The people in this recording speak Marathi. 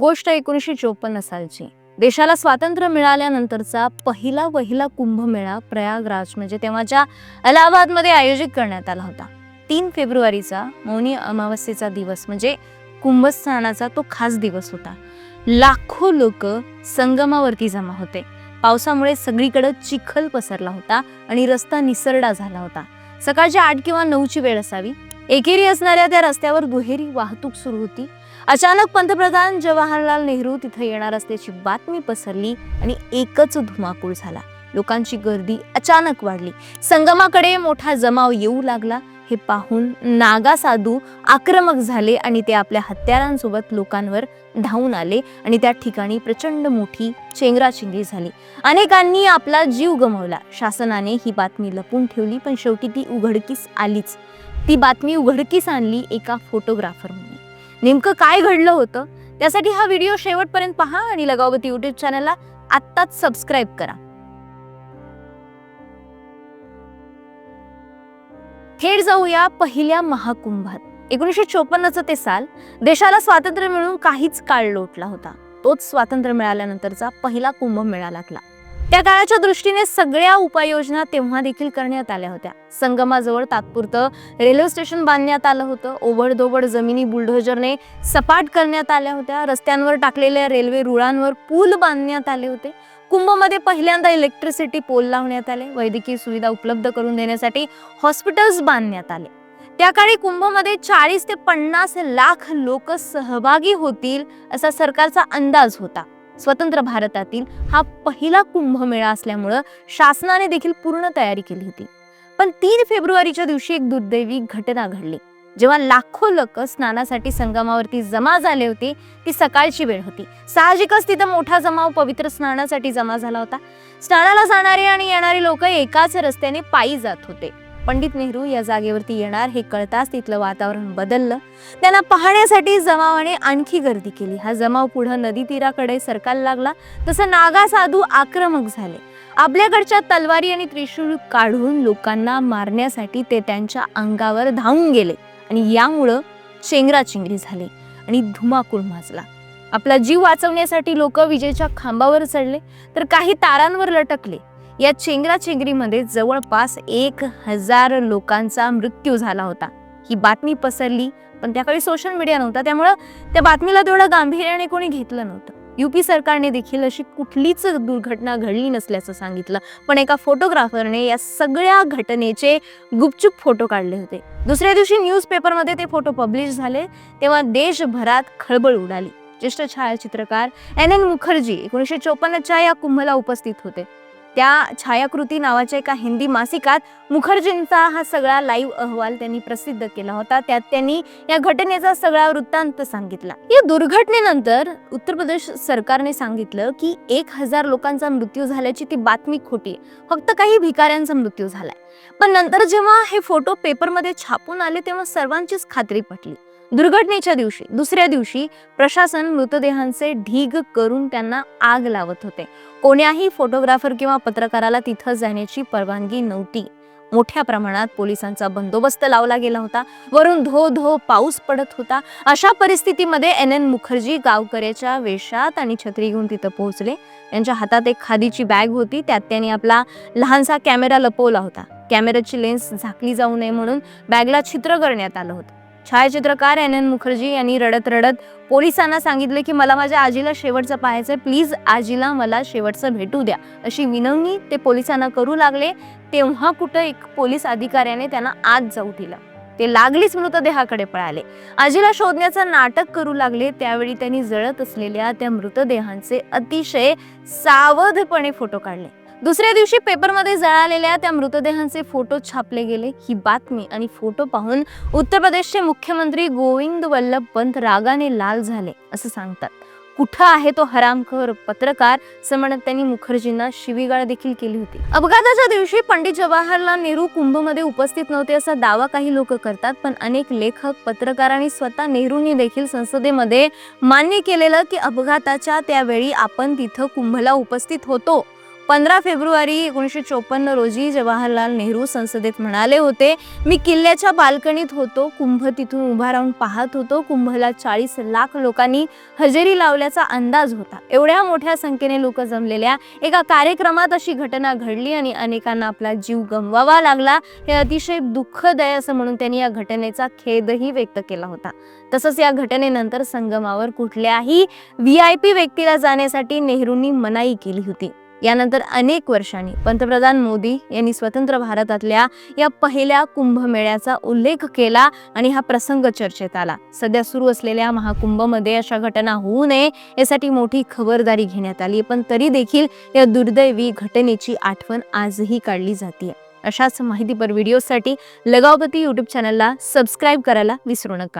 गोष्ट एकोणीसशे चोपन्न सालची. देशाला स्वातंत्र्य मिळाल्यानंतरचा पहिला वहिला कुंभमेळा प्रयागराज म्हणजे तेव्हाच्या अलाहाबादमध्ये आयोजित करण्यात आला होता. तीन फेब्रुवारीचा मौनी अमावस्येचा दिवस म्हणजे कुंभस्नानाचा तो खास दिवस होता. लाखो लोक संगमावरती जमा होते. पावसामुळे सगळीकडे चिखल पसरला होता आणि रस्ता निसरडा झाला होता. सकाळच्या आठ किंवा नऊची वेळ असावी. एकेरी असणाऱ्या त्या रस्त्यावर दुहेरी वाहतूक सुरू होती. अचानक पंतप्रधान जवाहरलाल नेहरू तिथे येणार असल्याची बातमी पसरली आणि एकच धुमाकूळ झाला. लोकांची गर्दी अचानक वाढली. संगमाकडे मोठा जमाव येऊ लागला. हे पाहून नागा साधू आक्रमक झाले आणि ते आपल्या हत्यारांसोबत लोकांवर धावून आले आणि त्या ठिकाणी प्रचंड मोठी चेंगराचेंगरी झाली. अनेकांनी आपला जीव गमावला. शासनाने ही बातमी लपून ठेवली पण शेवटी ती उघडकीस आलीच. ती बातमी उघडकीस आणली एका फोटोग्राफरमुळे नेमकं काय घडलं होतं? त्यासाठी हा व्हिडिओ शेवटपर्यंत पहा आणि लगावती युट्यूब चॅनलला आत्ताच सबस्क्राईब करा. थेट जाऊया पहिल्या महाकुंभात. एकोणीसशे चोपन्नचं ते साल देशाला स्वातंत्र्य मिळून काहीच काळ लोटला होता. तोच स्वातंत्र्य मिळाल्यानंतरचा पहिला कुंभ मेळा लागला. त्या काळाच्या दृष्टीने सगळ्या उपाययोजना तेव्हा देखील करण्यात आल्या होत्या. संगमाजवळ तात्पुरतं रेल्वे स्टेशन बांधण्यात आलं होतं. ओबडधोबड जमिनी बुलडोजरने सपाट करण्यात आल्या होत्या. रस्त्यांवर टाकलेल्या रेल्वे रुळांवर पूल बांधण्यात आले होते. कुंभमध्ये पहिल्यांदा इलेक्ट्रिसिटी पोल लावण्यात आले. वैद्यकीय सुविधा उपलब्ध करून देण्यासाठी हॉस्पिटल्स बांधण्यात आले. त्या काळी कुंभमध्ये चाळीस ते पन्नास लाख लोक सहभागी होतील असा सरकारचा अंदाज होता. स्वतंत्र भारतातील हा पहिला कुंभमेळा असल्यामुळं शासनाने देखील पूर्ण तयारी केली होती. पण तीन फेब्रुवारीच्या दिवशी एक दुर्दैवी घटना घडली. जेव्हा लाखो लोक स्नानासाठी संगमावरती जमा झाले होते ती सकाळची वेळ होती. साहजिकच तिथं मोठा जमाव पवित्र स्नानासाठी जमा झाला होता. स्नानाला जाणारे आणि येणारे लोक एकाच रस्त्याने पायी जात होते. पंडित नेहरू या जागेवरती येणार हे कळताच तिथलं वातावरण बदललं. त्यांना पाहण्यासाठी जमावाने आणखी गर्दी केली. हा जमाव पुढं नदी तीराकडे सरकायला लागला. तसं नागा साधू आक्रमक झाले. आपल्याकडच्या तलवारी आणि त्रिशूळ काढून लोकांना मारण्यासाठी ते त्यांच्या अंगावर धावून गेले आणि यामुळं चेंगराचेंगरी झाली आणि धुमाकूळ माजला. आपला जीव वाचवण्यासाठी लोक विजेच्या खांबावर चढले तर काही तारांवर लटकले. या चेंगराचेंगरीमध्ये जवळपास एक हजार लोकांचा मृत्यू झाला होता. ही बातमी पसरली पण त्याकाळी सोशल मीडिया नव्हता. त्यामुळं त्या बातमीला तेवढं गांभीर्याने कोणी घेतलं नव्हतं. युपी सरकारने देखील अशी कुठलीच दुर्घटना घडली नसल्याचं सांगितलं. पण एका फोटोग्राफरने या सगळ्या घटनेचे गुपचूप फोटो काढले होते. दुसऱ्या दिवशी न्यूजपेपरमध्ये ते फोटो पब्लिश झाले तेव्हा देशभरात खळबळ उडाली. ज्येष्ठ छायाचित्रकार एन एन मुखर्जी एकोणीसशे चोपन्नच्या या कुंभला उपस्थित होते. त्या छायाकृती नावाच्या एका हिंदी मासिकात मुखर्जींचा हा सगळा लाईव्ह अहवाल त्यांनी प्रसिद्ध केला होता. त्यात त्यांनी या घटनेचा सगळा वृत्तांत सांगितला. या दुर्घटनेनंतर उत्तर प्रदेश सरकारने सांगितलं की एक हजार लोकांचा मृत्यू झाल्याची ती बातमी खोटी आहे. फक्त काही भिकाऱ्यांचा मृत्यू झालाय. पण नंतर जेव्हा हे फोटो पेपरमध्ये छापून आले तेव्हा सर्वांचीच खात्री पटली. दुर्घटनेच्या दिवशी दुसऱ्या दिवशी प्रशासन मृतदेहांचे ढीग करून त्यांना आग लावत होते. कोण्याही फोटोग्राफर किंवा पत्रकाराला तिथं जाण्याची परवानगी नव्हती. मोठ्या प्रमाणात पोलिसांचा बंदोबस्त लावला गेला होता. वरून धो धो पाऊस पडत होता. अशा परिस्थितीमध्ये एन एन मुखर्जी गावकऱ्याच्या वेशात आणि छत्री घेऊन तिथं पोहोचले. त्यांच्या हातात एक खादीची बॅग होती. त्यात त्यांनी आपला लहानसा कॅमेरा लपवला होता. कॅमेऱ्याची लेन्स झाकली जाऊ नये म्हणून बॅगला छिद्र करण्यात आलं होतं. छायाचित्रकार एन एन मुखर्जी यांनी रडत रडत पोलिसांना सांगितले की मला माझ्या आजीला शेवटचं पाहायचंय. प्लीज आजीला मला शेवटचं भेटू द्या. अशी विनवणी ते पोलिसांना करू लागले. तेव्हा कुठं एक पोलीस अधिकाऱ्याने त्यांना आत जाऊ दिलं. ते लागलीच मृतदेहाकडे पळाले. आजीला शोधण्याचं नाटक करू लागले. त्यावेळी त्यांनी जळत असलेल्या त्या मृतदेहांचे अतिशय सावधपणे फोटो काढले. दुसऱ्या दिवशी पेपरमध्ये जळालेल्या त्या मृतदेहांचे फोटो छापले गेले. ही बातमी आणि फोटो पाहून उत्तर प्रदेशचे मुख्यमंत्री गोविंद वल्लभ पंत रागाने लाल झाले असं सांगतात. कुठं आहे तो हरामखोर पत्रकार? असं म्हणत त्यांनी मुखर्जींना शिवीगाळ देखील केली होती. अपघाताच्या दिवशी पंडित जवाहरलाल नेहरू कुंभमध्ये उपस्थित नव्हते असा दावा काही लोक करतात पण अनेक लेखक पत्रकार आणि स्वतः नेहरूंनी देखील संसदेमध्ये मान्य केलेलं की अपघाताच्या त्यावेळी आपण तिथं कुंभला उपस्थित होतो. पंधरा फेब्रुवारी एकोणीसशे चोपन्न रोजी जवाहरलाल नेहरू संसदेत म्हणाले होते मी किल्ल्याच्या बाल्कनीत होतो कुंभ तिथून उभा राहून पाहत होतो. कुंभला चाळीस लाख लोकांनी हजेरी लावल्याचा अंदाज होता. एवढ्या मोठ्या संख्येने लोक जमलेल्या एका कार्यक्रमात अशी घटना घडली आणि अनेकांना आपला जीव गमवावा लागला. हे अतिशय दुःखद आहे असं म्हणून त्यांनी या घटनेचा खेदही व्यक्त केला होता. तसंच या घटनेनंतर संगमावर कुठल्याही व्ही आय पी व्यक्तीला जाण्यासाठी नेहरूंनी मनाई केली होती. यानंतर अनेक वर्षांनी पंतप्रधान मोदी यांनी स्वतंत्र भारतातल्या या पहिल्या कुंभमेळ्याचा उल्लेख केला आणि हा प्रसंग चर्चेत आला. सध्या सुरू असलेल्या महाकुंभमध्ये अशा घटना होऊ नये यासाठी मोठी खबरदारी घेण्यात आली पण तरी देखील या दुर्दैवी घटनेची आठवण आजही काढली जाते अशाच माहितीपर व्हिडिओसाठी लगावपती यूट्यूब चॅनलला सबस्क्राईब करायला विसरू नका.